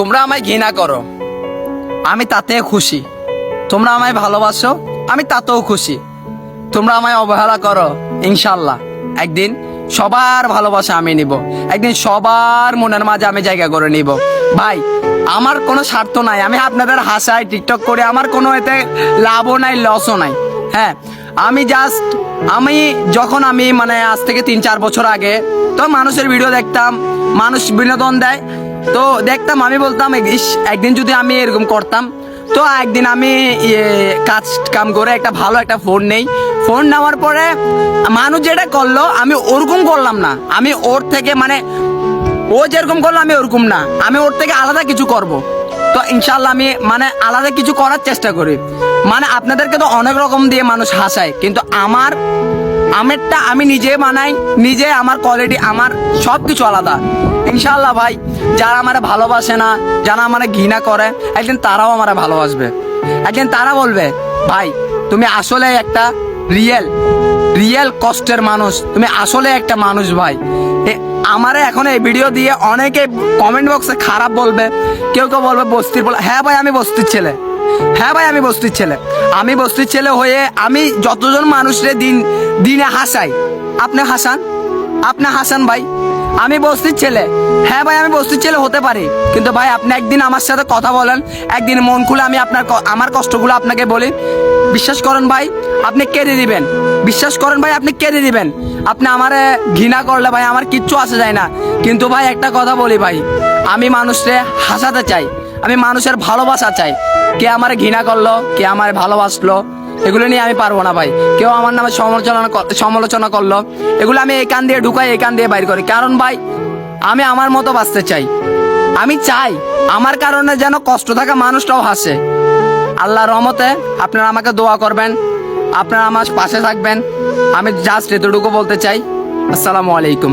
তোমরা আমায় ঘৃণা করো। আমি তাতে খুশি। তোমরা আমায় ভালোবাসো, আমি তাতেও খুশি। তোমরা আমায় অবহেলা করো ইনশাল্লাহ একদিন সবার ভালোবাসা আমি নিব। একদিন সবার মনের মাঝে আমি জায়গা করে নিব। ভাই, আমার কোনো স্বার্থ নাই। আমি আপনাদের হাসাই টিকটক করে আমার কোনো এতে লাভও নাই লসও নাই। হ্যাঁ আমি জাস্ট আমি যখন আমি মানে আজ থেকে তিন চার বছর আগে, তো মানুষের ভিডিও দেখতাম, মানুষ বিনোদন দেয় তো দেখতাম, আমি বলতাম ইস, একদিন যদি আমি এরকম করতাম। তো একদিন আমি কাজ কাম করে একটা ভালো একটা ফোন নেই। ফোন নেওয়ার পরে মানুষ যেটা করল, আমি ওরকম করলাম না। আমি ওর থেকে মানে ও যেরকম করল, আমি ওরকম না। আমি ওর থেকে আলাদা কিছু করব। তো ইনশাল্লাহ আমি মানে আলাদা কিছু করার চেষ্টা করি। মানে আপনাদেরকে তো অনেক রকম দিয়ে মানুষ হাসায়, কিন্তু আমার আমেরটা আমি নিজে বানাই, নিজে আমার কোয়ালিটি আমার সব কিছু আলাদা। ইনশাল্লাহ ভাই, যারা আমার ভালোবাসে না, যারা আমার ঘৃণা করে, একদিন তারাও আমার ভালোবাসবে। একদিন তারা বলবে, ভাই, তুমি আসলে একটা রিয়েল রিয়েল কষ্টের মানুষ, তুমি আসলে একটা মানুষ ভাই। আমারে এখন এই ভিডিও দিয়ে অনেকে কমেন্ট বক্সে খারাপ বলবে, কেউ কেউ বলবে, বস্তির বলে হ্যাঁ ভাই, আমি বস্তির ছেলে। হ্যাঁ ভাই, আমি বস্তির ছেলে। আমি বস্তির ছেলে হয়ে আমি যতজন মানুষরে দিন, দিনে হাসাই। আপনি হাসান? আপনি হাসান ভাই। আমি বস্তির ছেলে। হ্যাঁ ভাই, আমি বস্তির ছেলে হতে পারি। কিন্তু ভাই, আপনি একদিন আমার সাথে কথা বলেন। একদিন মন খুলে আমি আপনার আমার কষ্টগুলো আপনাকে বলি। বিশ্বাস করেন ভাই, আপনি কেড়ে দিবেন বিশ্বাস করেন ভাই, আপনি কেড়ে দিবেন আপনি আমারে ঘৃণা করলে ভাই, আমার কিচ্ছু আসে যায় না। কিন্তু ভাই, একটা কথা বলি ভাই, আমি মানুষরে হাসাতে চাই। আমি মানুষের ভালোবাসা চাই। কে আমারে ঘৃণা করল, কে আমার ভালোবাসলো, এগুলো নিয়ে আমি পারব না ভাই। কেউ আমার নামে সমালোচনা সমালোচনা করল, এগুলো আমি এই কান দিয়ে ঢুকাই, এই কান দিয়ে বাইর করি। কারণ ভাই, আমি আমার মতো বাঁচতে চাই। আমি চাই, আমার কারণে যেন কষ্ট থাকা মানুষটাও হাসে। আল্লাহ রহমতে আপনারা আমাকে দোয়া করবেন, আপনারা আমার পাশে থাকবেন। আমি জাস্ট এতটুকু বলতে চাই। আসসালামু আলাইকুম।